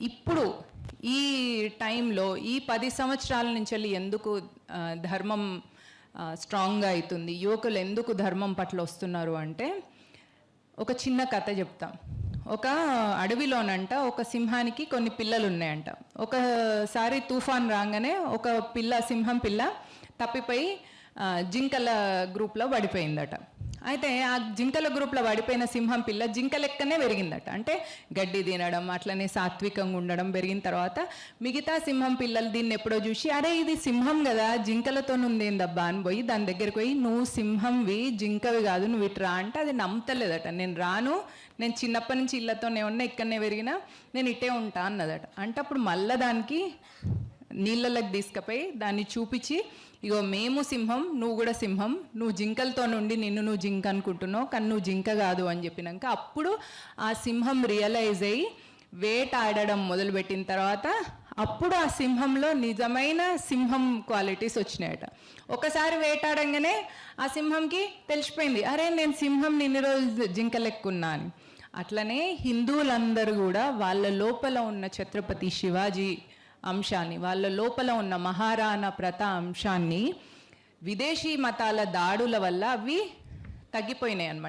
ఇప్పుడు ఈ టైంలో ఈ పది సంవత్సరాల నుంచి వెళ్ళి ఎందుకు ధర్మం స్ట్రాంగ్గా అవుతుంది యువకులు ఎందుకు ధర్మం పట్ల వస్తున్నారు అంటే ఒక చిన్న కథ చెప్తాం. ఒక అడవిలోనంట ఒక సింహానికి కొన్ని పిల్లలు ఉన్నాయంట ఒకసారి తుఫాన్ రాగానే ఒక పిల్ల సింహం పిల్ల తప్పిపోయి జింకల గ్రూప్లో పడిపోయిందట. అయితే ఆ జింకల గ్రూప్లో పడిపోయిన సింహం పిల్ల జింక లెక్కనే పెరిగిందట. అంటే గడ్డి తినడం అట్లనే సాత్వికంగా ఉండడం పెరిగిన తర్వాత మిగతా సింహం పిల్లలు దీన్ని ఎప్పుడో చూసి అరే ఇది సింహం కదా జింకలతో ఉందేందబ్బా అని పోయి దాని దగ్గరికి పోయి నువ్వు సింహంవి జింకవి కాదు నువ్వు ఇట్రా అంటే అది నమ్ముతలేదట. నేను రాను నేను చిన్నప్పటి నుంచి ఇళ్ళతోనే ఉన్నా ఇక్కడనే పెరిగినా నేను ఇట్టే ఉంటా అన్నదట. అంటే అప్పుడు మళ్ళా దానికి నీళ్ళలోకి తీసుకుపోయి దాన్ని చూపించి ఇగో మేము సింహం నువ్వు కూడా సింహం నువ్వు జింకలతో నుండి నిన్ను నువ్వు జింక అనుకుంటున్నావు కానీ నువ్వు జింక కాదు అని చెప్పినాక అప్పుడు ఆ సింహం రియలైజ్ అయ్యి వేట ఆడడం మొదలుపెట్టిన తర్వాత అప్పుడు ఆ సింహంలో నిజమైన సింహం క్వాలిటీస్ వచ్చినాయట. ఒకసారి వేటాడంగానే ఆ సింహంకి తెలిసిపోయింది అరే నేను సింహం నిన్ని రోజులు జింకలెక్కున్నా అని. అట్లనే హిందువులందరూ కూడా వాళ్ళ లోపల ఉన్న ఛత్రపతి శివాజీ అంశాన్ని వాళ్ళ లోపల ఉన్న మహారాణా ప్రత అంశాన్ని విదేశీ మతాల దాడుల వల్ల అవి తగ్గిపోయినాయి అన్నమాట.